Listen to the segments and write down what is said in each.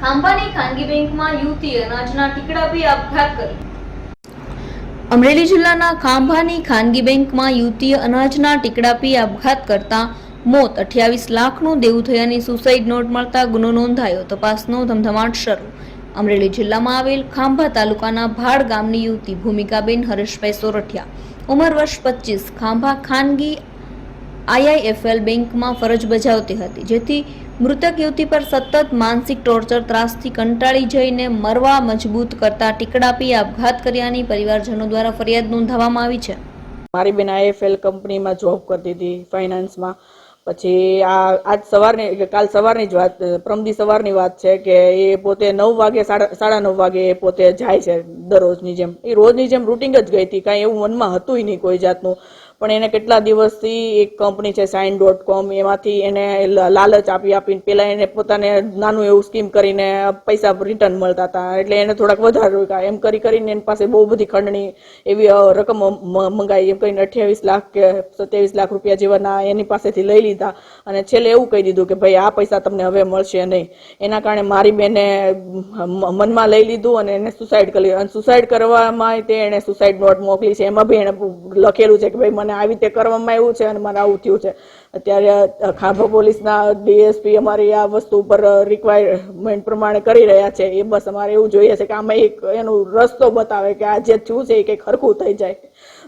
ખાંભાની ખાનગી બેંકમાં યુવતીએ અનાજના ટીકડા પી આપઘાત કર્યો. અમરેલી જિલ્લાના ખાંભાની ખાનગી બેંકમાં યુવતીએ અનાજના ટીકડા પી આપઘાત કરતા મોત અઠ્યાવીસ લાખનું દેવું થયાની સુસાઇડ નોટ મળતા ગુનો નોંધાયો. તપાસનો ધમધમાટ શરૂ. અમરેલી જિલ્લામાં આવેલ ખાંભા તાલુકાના ભાડ ગામની યુવતી ભૂમિકાબેન હરેશભાઈ સોરઠિયા, ઉંમર વર્ષ પચીસ, ખાંભા ખાનગી આઈઆઈએફએલ બેંકમાં ફરજ બજાવતી હતી, જેથી મૃતક યુવતી પર સતત માનસિક ટોર્ચર, ત્રાસથી કંટાળી જઈને મરવા મજબૂત કરતા ટીકડાપી આપઘાત કર્યાની પરિવારજનો દ્વારા ફરિયાદ નોંધાવવામાં આવી છે. મારી બેન આઈએફએલ કંપનીમાં જોબ કરતી હતી, ફાઇનાન્સમાં. પછી આ, આજ સવારની, કાલ સવારની જ વાત, પ્રમદી સવારની વાત છે કે એ પોતે નવ વાગે, સાડા સાડા નવ વાગે એ પોતે જાય છે દરરોજની જેમ. એ રોજની જેમ રૂટિંગ જ ગઈ હતી, કાંઈ એવું મનમાં હતું નહીં કોઈ જાતનું. પણ એને કેટલા દિવસથી એક કંપની છે સાઇન ડોટ કોમ એમાંથી એને લાલચ આપી આપીને પેલા એને પોતાને નાનું એવું સ્કીમ કરીને પૈસા રિટર્ન મળતા હતા. એટલે એને થોડાક વધારે રોક્યા. એમ કરી કરીને એની પાસે બહુ બધી ખંડણી એવી રકમ મંગાવી એમ કરીને અઠ્યાવીસ લાખ કે સત્યાવીસ લાખ રૂપિયા જેવાના એની પાસેથી લઈ લીધા. અને છેલ્લે એવું કહી દીધું કે, ભાઈ, આ પૈસા તમને હવે મળશે નહીં. એના કારણે મારી બેને મનમાં લઈ લીધું અને એને સુસાઇડ કરી અને સુસાઇડ કરવામાં તે એણે સુસાઇડ નોટ મોકલી છે. એમાં બી એણે લખેલું છે કે, ભાઈ, મને આવી રીતે કરવામાં આવ્યું છે અને મને આવું થયું છે. અત્યારે ખાંભા પોલીસના ડીએસપી અમારી આ વસ્તુ ઉપર રિક્વાયરમેન્ટ પ્રમાણે કરી રહ્યા છે. એ બસ અમારે એવું જોઈએ છે કે આમાં એક એનો રસ્તો બતાવે કે આ જે થયું છે એ કંઈક હરખું થઈ જાય.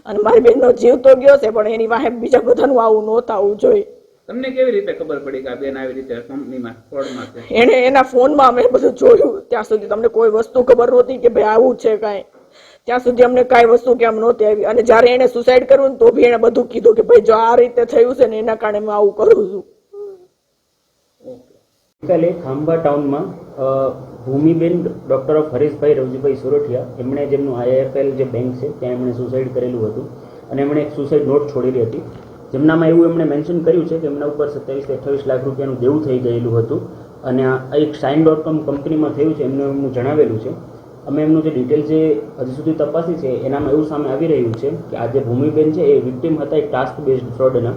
અને મારી બેનનો જીવ તો ગયો છે પણ એની વાહે બીજા બધાનું આવું ન થવું જોઈએ. તમને કેવી રીતે ખબર પડી કે આ બેન આવી રીતે કંપનીમાં ફ્રોડમાં છે? એને એના ફોનમાં અમે બધું જોયું. ત્યાં સુધી તમને કોઈ વસ્તુ ખબર નહોતી કે ભાઈ આવું છે કાંઈ. ત્યાં સુધી અમને કાંઈ વસ્તુ કેમ નહોતી આવી. અને જ્યારે એને સુસાઇડ કર્યું ને તો બી એને બધું કીધું કે ભાઈ જો આ રીતે થયું છે ને એના કારણે હું આવું કરું છું. ગઈકાલે ખાંભા ટાઉનમાં ભૂમિબેન ડૉક્ટર ઓફ હરીશભાઈ રવજીભાઈ સુરઠિયા, એમણે જેમનું આઈઆઈએફએલ જે બેંક છે, ત્યાં એમણે સુસાઇડ કરેલું હતું. અને એમણે એક સુસાઇડ નોટ છોડેલી હતી. જેમનામાં એવું એમણે મેન્શન કર્યું છે કે એમના ઉપર સત્યાવીસ અઠ્યાવીસ લાખ રૂપિયાનું દેવું થઈ ગયેલું હતું. અને આ એક સાઇન ડોટ કોમ કંપનીમાં થયું છે, એમનું એમનું જણાવેલું છે. અમે એમનું જે ડિટેલ જે હજી સુધી તપાસી છે, એનામાં એવું સામે આવી રહ્યું છે કે આ જે ભૂમિબેન છે, એ વિક્ટિમ હતા એક ટાસ્ક બેઝડ ફ્રોડના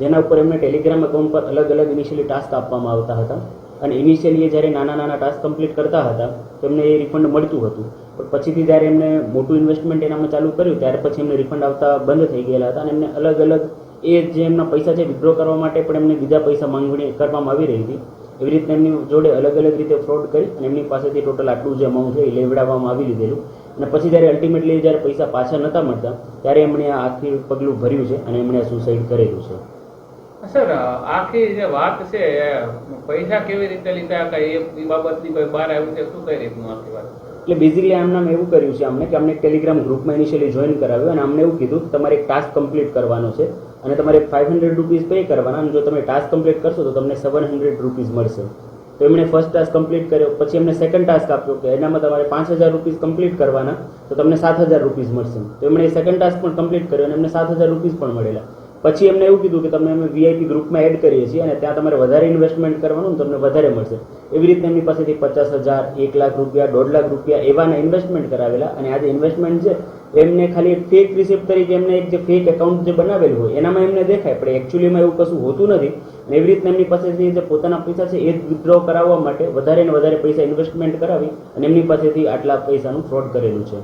જેના ઉપર એમને ટેલિગ્રામ એકાઉન્ટ પર અલગ અલગ ઇનિશિયલી ટાસ્ક આપવામાં આવતા હતા. અને ઇનિશિયલી એ જ્યારે નાના નાના ટાસ્ક કમ્પ્લીટ કરતા હતા, તો એમને એ રિફંડ મળતું હતું. પણ પછીથી જ્યારે એમને મોટું ઇન્વેસ્ટમેન્ટ એનામાં ચાલુ કર્યું, ત્યારે પછી એમને રિફંડ આવતા બંધ થઈ ગયેલા હતા અને એમને અલગ અલગ એ જે એમના પૈસા છે વિથડ્રો કરવા માટે પણ એમને બીજા પૈસા માંગણી કરવામાં આવી રહી હતી. એવી રીતના એમની જોડે અલગ અલગ રીતે ફ્રોડ કરી અને એમની પાસેથી ટોટલ આટલું જે અમાઉન્ટ છે એ લેવડાવવામાં આવી લીધેલું. અને પછી જ્યારે અલ્ટિમેટલી જ્યારે પૈસા પાછા નહોતા મળતા ત્યારે એમણે આ આખી પગલું ભર્યું છે અને એમણે સુસાઇડ કરેલું છે. સર આખી જે વાત છે પૈસા કેવી રીતે લીધા હતા એ બાબતની કોઈ બહાર આવ્યું છે? શું કઈ રીતનું આખી વાત? એટલે બેઝિકલી આમનામ એવું કર્યું છે અમને કે અમને ટેલિગ્રામ ગ્રુપમાં ઇનિશિયલી જોઈન કરાવ્યું અને અમને એવું કીધું કે તમારે એક ટાસ્ક કમ્પ્લીટ કરવાનો છે. અને તમારે ફાઇવ હંડ્રેડ રૂપીઝ પે કરવાના અને જો તમે ટાસ્ક કમ્પ્લીટ કરશો તો તમને સેવન હંડ્રેડ રૂપીઝ મળશે. તો એમણે ફર્સ્ટ ટાસ્ક કમ્પ્લીટ કર્યો, પછી એમને સેકન્ડ ટાસ્ક આપ્યો કે એનામાં તમારે પાંચ હજાર રૂપીઝ કમ્પ્લીટ કરવાના, તો તમને સાત હજાર રૂપીઝ મળશે. તો એમણે સેકન્ડ ટાસ્ક પણ કમ્પ્લીટ કર્યો અને એમને સાત હજાર રૂપીઝ પણ મળેલા. પછી એમને એવું કીધું કે તમને અમે વીઆઈપી ગ્રુપમાં એડ કરીએ છીએ અને ત્યાં તમારે વધારે ઇન્વેસ્ટમેન્ટ કરવાનું તમને વધારે મળશે. એવી રીતે એમની પાસેથી પચાસ હજાર, એક લાખ રૂપિયા, દોઢ લાખ રૂપિયા એવાના ઇન્વેસ્ટમેન્ટ કરાવેલા અને આ જે ઇન્વેસ્ટમેન્ટ છે, એમને ખાલી એક ફેક રિસિપ્ટ તરીકે એમને એક જે ફેક એકાઉન્ટ જે બનાવેલું હોય, એનામાં એમને દેખાય, પણ એકચ્યુઅલીમાં એવું કશું હોતું નથી. અને એવી રીતના એમની પાસેથી જે પોતાના પૈસા છે, એ જ વિથડ્રો કરાવવા માટે વધારે ને વધારે પૈસા ઇન્વેસ્ટમેન્ટ કરાવી અને એમની પાસેથી આટલા પૈસાનું ફ્રોડ કરેલું છે.